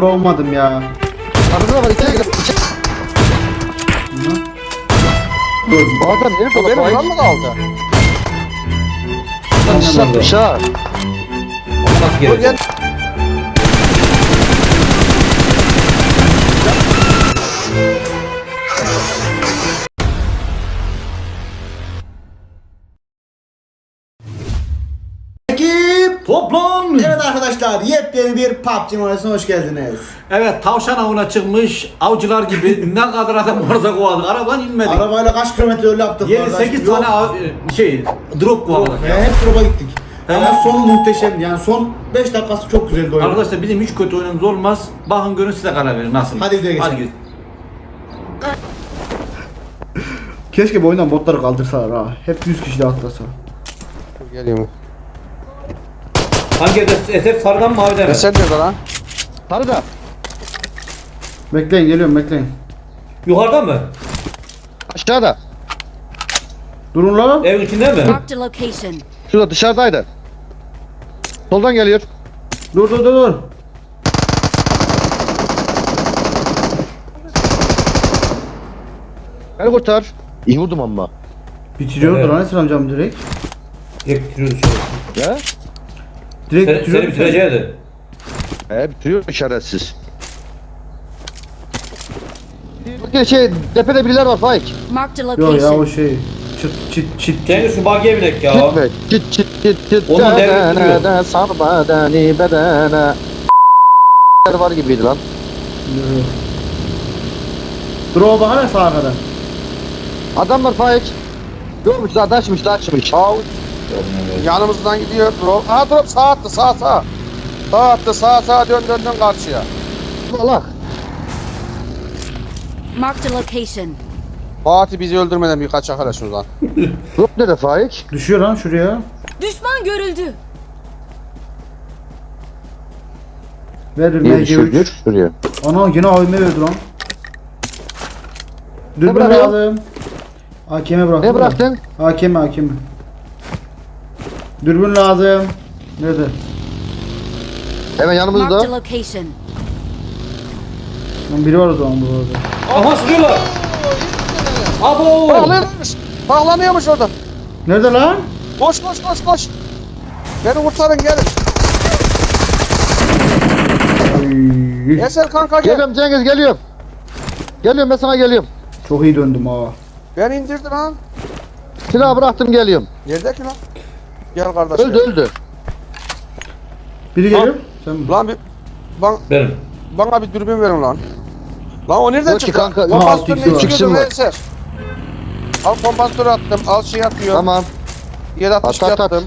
vuramadım ya. Arkasına var içeri gir. içeri- Dur. Bu adam nerede O benim oğlum? lan mı kaldı? Lan şapmış ha. Nasıl Dur Ekip! Toplan. Evet arkadaşlar yepyeni bir PUBG Mobile'sine hoş geldiniz. Evet tavşan avına çıkmış avcılar gibi ne kadar adam varsa kovaladık. Arabadan inmedik. Arabayla kaç kilometre yol yaptık? 7 kardeş? 8 Yok. tane av- şey drop kovaladık. Ya hep drop'a gittik. Evet. Ama sonu muhteşem. Yani son 5 dakikası çok güzeldi oyun. Arkadaşlar bizim hiç kötü oyunumuz olmaz. Bakın görün size karar verin nasıl. Hadi videoya geçelim. Hadi git. Keşke bu oyundan botları kaldırsalar ha. Hep 100 kişi de atlasa. Dur geliyorum. Hangi hedef? Hedef sarıdan mı maviden mi? Eser nerede lan? Sarı da. Bekleyin geliyorum bekleyin. Yukarıda mı? Aşağıda. Durun lan. Evin içinde mi? Marked a location. Şurada dışarıdaydı. Soldan geliyor. Dur dur dur dur. Beni kurtar. İyi vurdum ama. Bitiriyordu Evet. lan Esra amcam direkt. Direkt bitiriyordu şöyle. Ya? Direkt Seni, seni bitireceğiydi. He bitiriyor şerefsiz. Bakın şey tepede biriler var Faik. Marked a Yok ya o location. şey. Çıt çıt çıt. Cengiz şu bagiye binek ya. Gitme. Git git git git. Onun devri duruyor. Bedene, Sar bedeni bedene. var gibiydi lan. O bakana sağa kadar. Adam var Faik. Yokmuş daha taşmış taşmış. Aa, yanımızdan gidiyor drop. Aha drop sağ attı sağ sağ. Sağ attı sağ sağ dön dön dön karşıya. Allah. Marked a location. Fatih bizi öldürmeden bir kaçak hele şuradan. Drop nerede Faik? Düşüyor lan şuraya. Düşman görüldü. Ver bir Niye düşüyor? MG3. Şuraya. Ana yine AVM verdi lan. Dürbün bırakıyorsun? lazım. AKM bıraktım. Ne bıraktın? AKM AKM. Dürbün lazım. Nerede? Hemen Marked a yanımızda. location. Lan biri var o zaman burada. Aha sıkıyorlar. Abo. Bağlanıyormuş. Bağlanıyormuş orada. Nerede lan? Koş koş koş koş. Beni kurtarın gelin. Ay, Eser kanka gel. Geliyorum Cengiz geliyorum. Geliyorum ben sana geliyorum. Çok iyi döndüm ha. Ben indirdim lan. Silahı bıraktım geliyorum. Yerdeki lan. Gel kardeşim. Öldü öldü. Biri geliyor. Sen mi? Lan bir bana, Benim. bana bir dürbün verin lan. Lan o nereden Yok ki çıktı? kanka, Aha, Kompansatör altı ne var. çıkıyordu var. Eser? Al kompansatörü attım. Al şey atıyor. Tamam. 762 At, at, at. attım.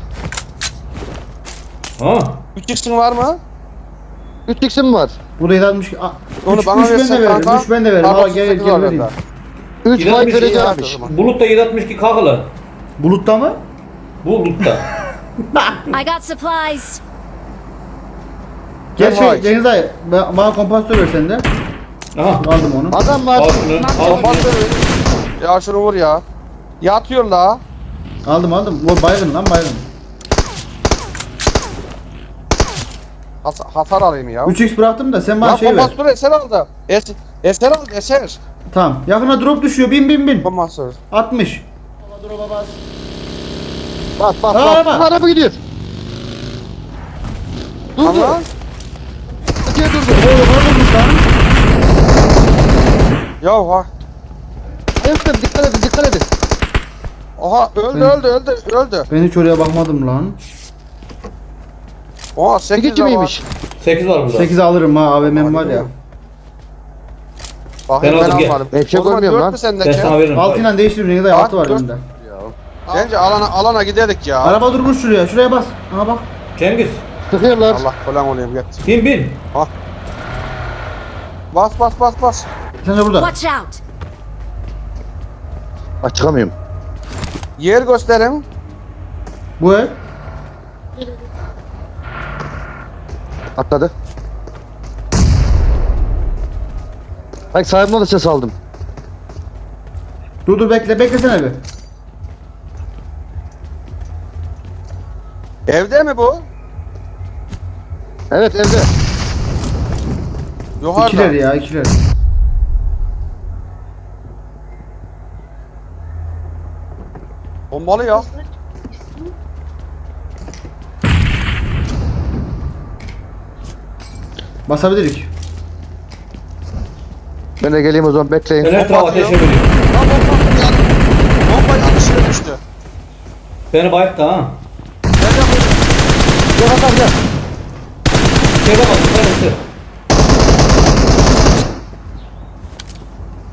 Ha. 3x'in var mı? 3 x'im var. Burada 760. Aa, Onu üç, bana üç ben versen de veririm. kanka. 3 ben de veririm. Al, Al gel 38 gel var vereyim. bende. 3 İnanmış iyi vereceğimmiş. yaptı. Bulutta 762 kakılı. Bulutta mı? Bulutta. I got supplies. Gel şey dayı. ba- Bana kompansatör ver sen de. Aha. Aldım onu. Adam var. Al şunu. Al şunu. Kompansatörü verin. Ya şunu vur ya. Yatıyor la. Aldım aldım. O baygın lan baygın. Has hasar alayım ya. 3x bıraktım da sen bana Ya şey ver. kompansatörü eser aldı. Es eser aldı eser. Tamam. Yakına drop düşüyor. Bin bin bin. Kompansatör. 60. Bak bak Aa, bak. bak. Bu araba gidiyor. Durdu. Ama Öteye durdu. Oğlum oğlum lan. ya ha. Efendim dikkat edin dikkat edin. Oha öldü Ben- öldü öldü öldü. Ben hiç oraya bakmadım lan. Oha 8 Peki kimiymiş? 8 var burada. 8 alırım ha AVM'm var ya. Bakayım Ben ben, aldım, gel. almadım. Ben bir şey O zaman görmüyorum dört lan. mü sendeki? Ben sana veririm. Altıyla değiştiririm. Ne kadar Bak, 6 var dört- önünde. Bence alana alana gidelim ya. Araba durmuş şuraya. Şuraya bas. Aha bak. Cengiz. Allah Sıkıyorlar. falan olayım git. Bin bin. Bas bas bas bas. Sen de burada. Watch out. Bak çıkamıyorum. Yer gösterin. Bu ev. Atladı. Bak sahibine de ses aldım. Dur dur bekle. Beklesene bir. Evde mi bu? Evet evde. Yukarıda. İkiler ya ikiler. Bombalı ya. Basabilirik. Ben de geleyim o zaman bekleyin. Ben etrafa ateş ediyorum. Lan bomba. Bomba yanlışlıkla düştü. Beni bayıttı ha. Gel Hasan gel. İçeride bak. Neresi?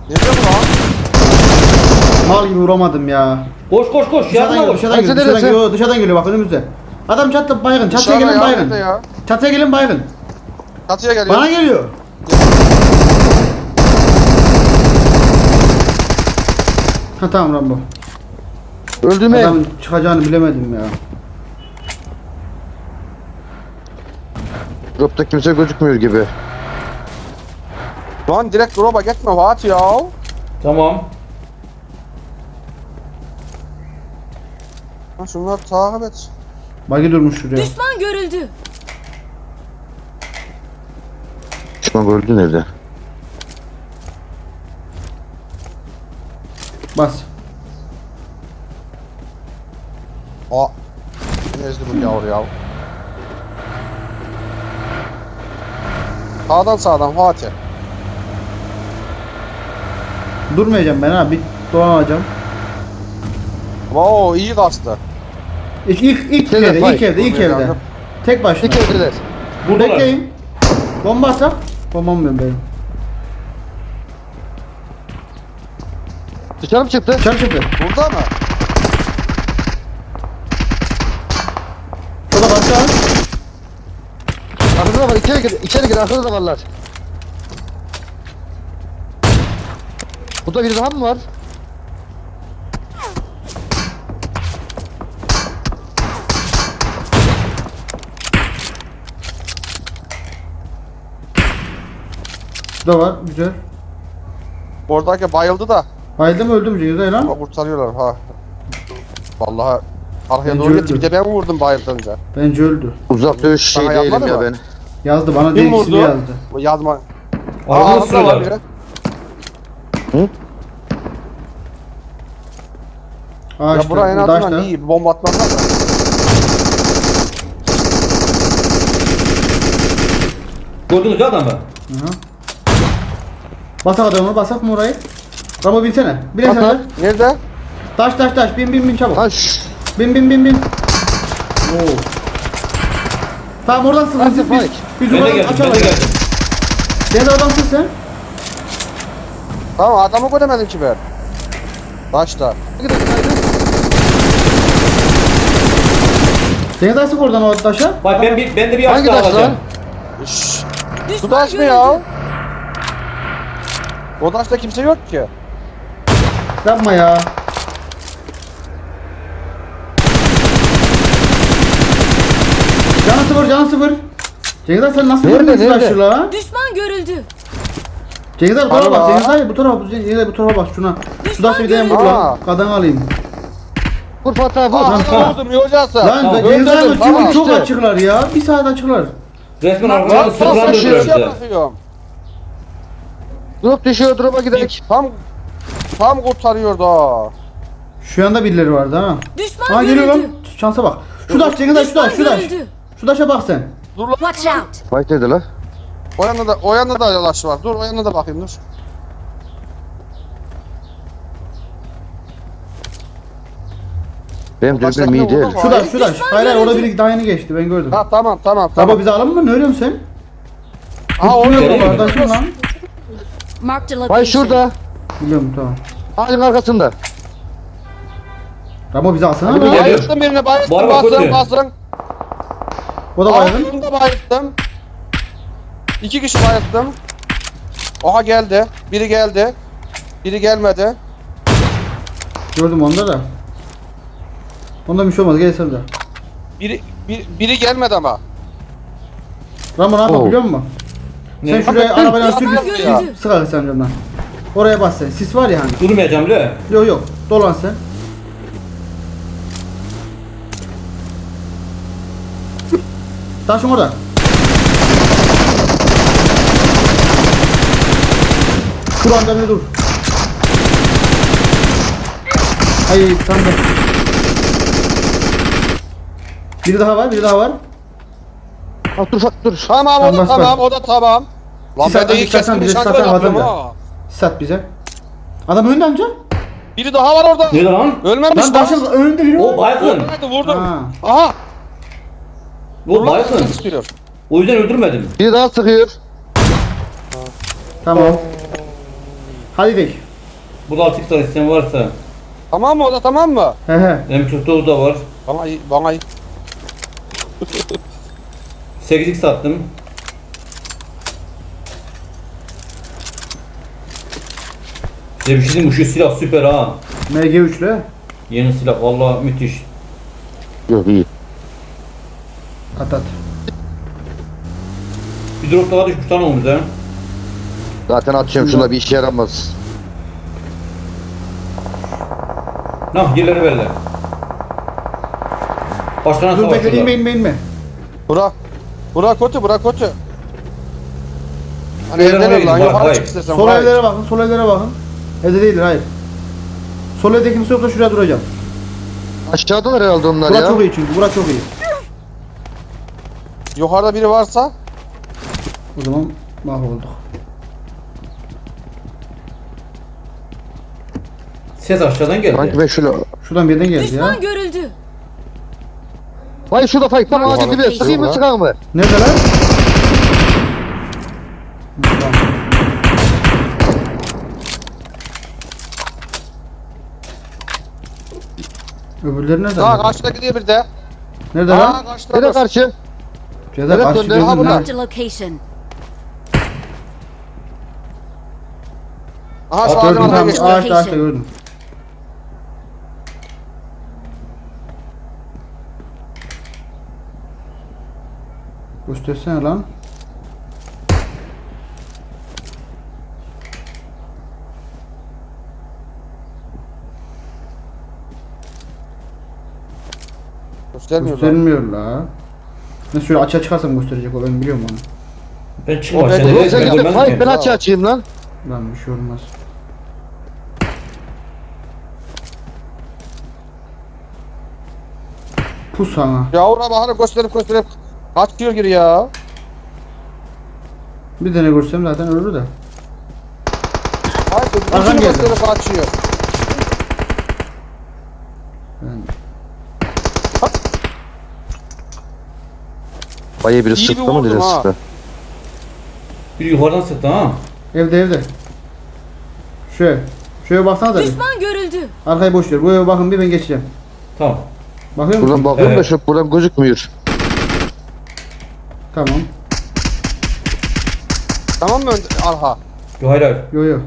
Nerede bu lan? Mal gibi vuramadım ya. Koş koş koş. Dışarıdan Yardıma koş. dışarıdan geliyor, Neresi, dışarıdan neresi? geliyor, dışarıdan geliyor bak önümüzde. Adam çattı baygın, çatıya Dışarıda gelin ya, baygın. nerede ya? Çatıya gelin baygın. Katıya geliyor. Bana geliyor. Ha tamam Rambo. Öldü mü? Adam çıkacağını bilemedim ya. Dropta kimse gözükmüyor gibi. Lan direkt drop'a gitme Fatih ya. Tamam. Ha şunları takip et. Bagi durmuş şuraya. Düşman görüldü. Düşman öldü nerede? Bas. Aa. Ezdi bu yavru ya. Sağdan sağdan Fatih. Durmayacağım ben ha. Bir dolanacağım. Oo iyi kastı. İlk ilk ilk Şöyle evde, bay. ilk evde, ilk evde. geldim. Tek başına. İki evdeler. Buradalar. Bekleyin. Bomba atsak. Bombam ben benim. Dışarı mı çıktı? Dışarı çıktı. Burada mı? Şurada başka. Da var. İçeri gir. İçeri gir. Arkada da varlar. Burada biri daha mı var? Şurada var. Güzel. Oradaki bayıldı da. Bayıldı mı öldü mü Cengiz lan? Ha, kurtarıyorlar ha. Vallahi arkaya Bence doğru gitti. öldü. Bir de ben vurdum bayıldınca. Bence öldü. Uzak dövüş şey Sana değilim yapmadı ya mı? ben. Yazdı bana Kim değil vurdu? yazdı. Bu yazma. Aa, da var sürüyorlar. biri. Aa Ya işte. buraya en burada azından işte. iyi. Bir bomba atmazlar da. Gördünüz ya adamı. Aha. Basak adamı basak mı orayı? Ramo binsene. Bin sen de. Nerede? Taş taş taş bin bin bin çabuk. Şşş. Bin bin bin bin. Oo. Tamam oradan Hadi siz biz. Biz Ben de geldim. Ben de geldim. Sen de oradan sık sen. Tamam adamı göremedim ki ben. Başta. Sen de sık oradan o taşa. Bak ben bir ben de bir Hangi taş lan? alacağım. Şşş. Düşman taş mı ya? O taşta kimse yok ki. Yapma ya. Canı sıfır canı sıfır. Cengiz abi sen nasıl Nerede, nerede? taşı la? Düşman görüldü. Cengiz abi bu tarafa bak. Cengiz abi bu tarafa bak Cengiz abi bu tarafa bak şuna. Şu taşı bir tane vur lan. Kadın alayım. Vur Fatih vur. Aa, tamam. vurdum yolcası. Lan Tamam, Cengiz abi çünkü tamam çok işte. açıklar ya. Bir saat açıklar. Resmen Lan arkadan nasıl bir şey? Drop düşüyor. Drop'a gidelim. Tam tam kurtarıyordu ha. Şu anda birileri vardı ha. Düşman Ha geliyor lan. Şansa bak. Şu taş Cengiz abi şu taş şu taş. görüldü. Şu taşa bak sen. Dur lan. Watch out. Fight nerede la? O yanında da o yanında da yalaş var. Dur o yanına da bakayım dur. Benim dürbünüm iyi değil. Şu taş şu taş. Düşman Hayır hayır orada biri daha yeni geçti ben gördüm. Ha tamam tamam Tamam. tamam. bizi alın mı? Ne örüyorsun sen? Ha mu Geleyim mi? kardeşim lan? Marked a Vay location. şurada. Biliyorum tamam. Ağacın arkasında. Ramo bizi alsana Hadi lan. bir Bayılttım basın kötü. basın. O da baygın. Ağzını da bayılttım. İki kişi bayılttım. Oha geldi. Biri geldi. Biri gelmedi. Gördüm onda da. Onda bir şey olmaz gel sen de. Biri, bir, biri gelmedi ama. Ramo ne yapalım Oo. biliyor musun? Sen Ne? şuraya arabayla sür bir görüldü. sık abi sen camdan. Oraya bas sen. Sis var ya hani. Durmayacağım le. Yok yok. Dolan sen. Taşın orada. Dur anda bir dur. Ay tam da. Biri daha var, biri daha var. Bak dur dur. Tamam o da Tamam, o da tamam. Lan ben zaten de iyi keskin bize nişancı zaten yapıyorum adam ha. Sat bize. Adam önünde amca. Biri daha var orada. Ne lan? Ölmemiş Lan lan. başım önünde biri O var. baygın. Hadi vurdum. Ha. Aha. O baygın. Sıkıyor. O yüzden öldürmedim. Biri daha sıkıyor. Tamam. Hadi gidelim. Bu da 6 tane isteyen varsa. Tamam mı o da tamam mı? He he. M49 da var. Bana iyi, bana iyi. 8x sattım. Size bir şey diyeyim mi? Şu silah süper ha. MG3'lü. Yeni silah vallahi müthiş. Yok iyi. At at. Bir drop daha düşmüş lan omuza. Zaten atıyorum şuna bir işe yaramaz. Nah yerleri verirler. Başkana Dur bekle savaşıyorlar. inme inme inme. Bura. Bura kötü bura kötü. Hani Beyler evden gidin, lan bak, yukarı hayır. çık istersen. Sol hayır. evlere bakın, sol evlere bakın. Evde değildir, hayır. Sol evde kimse yoksa şuraya duracağım. Aşağıdalar herhalde onlar Bura ya. çok iyi çünkü, bura çok iyi. Yukarıda biri varsa O zaman mahvolduk. Ses aşağıdan geldi. Sanki ben şöyle... Şuradan birden geldi ya. Düşman görüldü. Vay şurada fay tam ağacın abi. dibi. Sıkayım mı sıkayım mı? Nerede lan? Öbürleri nerede? daha karşıda gidiyor bir de. Nerede Daha lan? karşıda. Nereye karşı? Ceyda Evet, karşı döndü. Ha, burada. Marked a location. Aha şu Gördüm ağacın tamam, geçti. ağaçta ağaçta gördüm. Göstersene lan. Göstermiyor lan. Göstermiyor la. Ben şöyle açığa çıkarsam gösterecek o ben biliyorum onu. Ben O çıkma ben- aşağıya. Yok, Ben Sen ben açı açayım lan. Lan bir şey olmaz. Pus sana. Yavru baharı gösterip gösterip kaçıyor geri ya. Bir tane görsem zaten ölür de. Hayır, geldi. gösterip kaçıyor. Ben... Fayı biri İyi bir sıktı mı biri ha. sıktı. Bir yukarıdan sıktı ha. Evde evde. Şöyle. Şöyle baksana da bir. Düşman görüldü. Arkayı boş ver. Bu eve bakın bir ben geçeceğim. Tamam. Bakıyor musun? Buradan bakıyorum da Evet. şu buradan gözükmüyor. Tamam. Tamam mı önde- arha? Yo hayır hayır. Yo yo.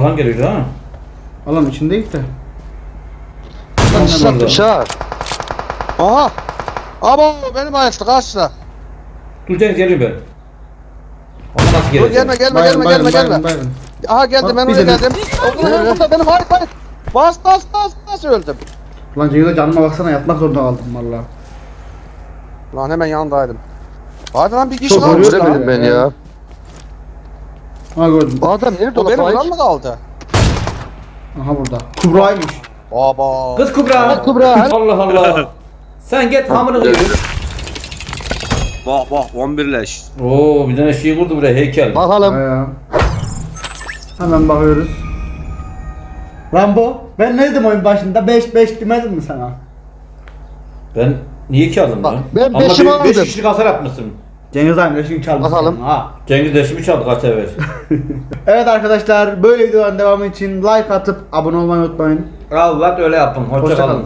Alan geliyor ha. Alan içindeyiz de. Lan satmış ha. Aha. Abo benim ayakta karşıda. Dur Cengiz geliyorum ben. Ama nasıl Dur gelme gelme gelme gelme gelme. Aha geldim Bak, ben bir oraya de- geldim. Oğlum, Burada benim hayır hayır. Bas bas bas bas öldüm. Lan Ceyda canıma baksana yatmak zorunda kaldım valla. Lan hemen yanındaydım. Hadi lan bir kişi Çok kalmış vuruyor lan. Göremedim ben ya. Ha gördüm. Bu adam nerede O ola benim vuran mı kaldı? Aha burada. Kubra'ymış. Baba. Kız Kubra. Kubra. Allah Allah. Sen git hamını kıyır. Bak bak 11 leş. Oo bir tane şey vurdu buraya heykel. Bakalım. Ya. Hemen bakıyoruz. Rambo, ben ne dedim oyun başında? 5 5 demedim mi sana? Ben niye ki aldım Bak, ben Ama beşimi aldım. kişilik hasar yapmışsın. Cengiz abi reşin çalmış. Bakalım. Ha. Cengiz deşimi çaldı kaç sefer. Evet arkadaşlar böyle videoların devamı için like atıp abone olmayı unutmayın. Allah öyle yapın. Hoşça Hoşça kalın.